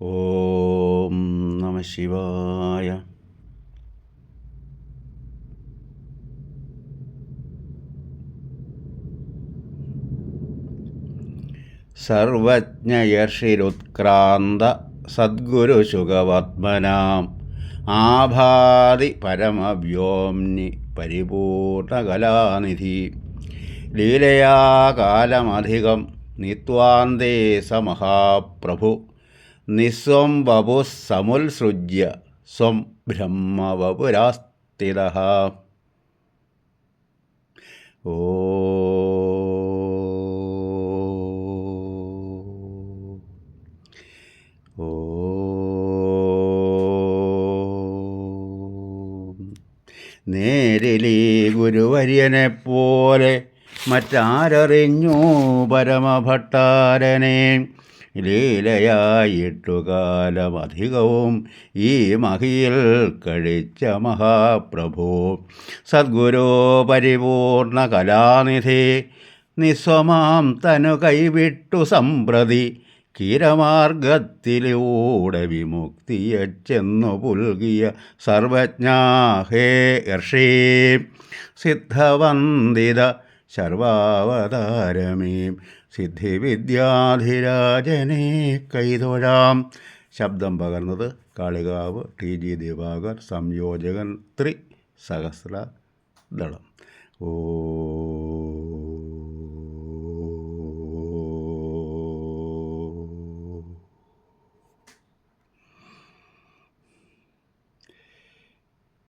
ഓം നമ ശിവായ. സർവജ്ഞയർഷിരുത്ക്രാന്ത സദ്ഗുരുശുഖവത്മനാം ആഭാതി പരമവ്യോംനി പരിപൂർണകലാനിധി. ലീലയാകാലമധികം നിത്വാന്തേ സ മഹാപ്രഭു. നിസ്വം വപു സമുത്സൃജ്യ സ്വം ബ്രഹ്മവപുരാസ്ഥിത ഓ നേരിലീ ഗുരുവര്യനെപ്പോലെ മറ്റാരറിഞ്ഞു പരമഭട്ടാരനെ. ലീലയായിട്ടു കാലമധികവും ഈ മഹിയിൽ കഴിച്ച മഹാപ്രഭു. സദ്ഗുരു പരിപൂർണ കലാനിധി നിസ്വമാം തനു കൈവിട്ടു സമ്പ്രതി കീരമാർഗത്തിലൂടെ വിമുക്തിയച്ചെന്നു പുൽകിയ പുൽകിയ സർവജ്ഞാഹേ യർഷീ സിദ്ധവന്ദിത സർവാവതാരമീം സിദ്ധിവിദ്യാധിരാജനെ കൈതൊഴാം. ശബ്ദം പകർന്നത് കാളികാവ് ടി ജി ദിവാകർ സംയോജകൻ ത്രി സഹസ്ര ദളം ഓ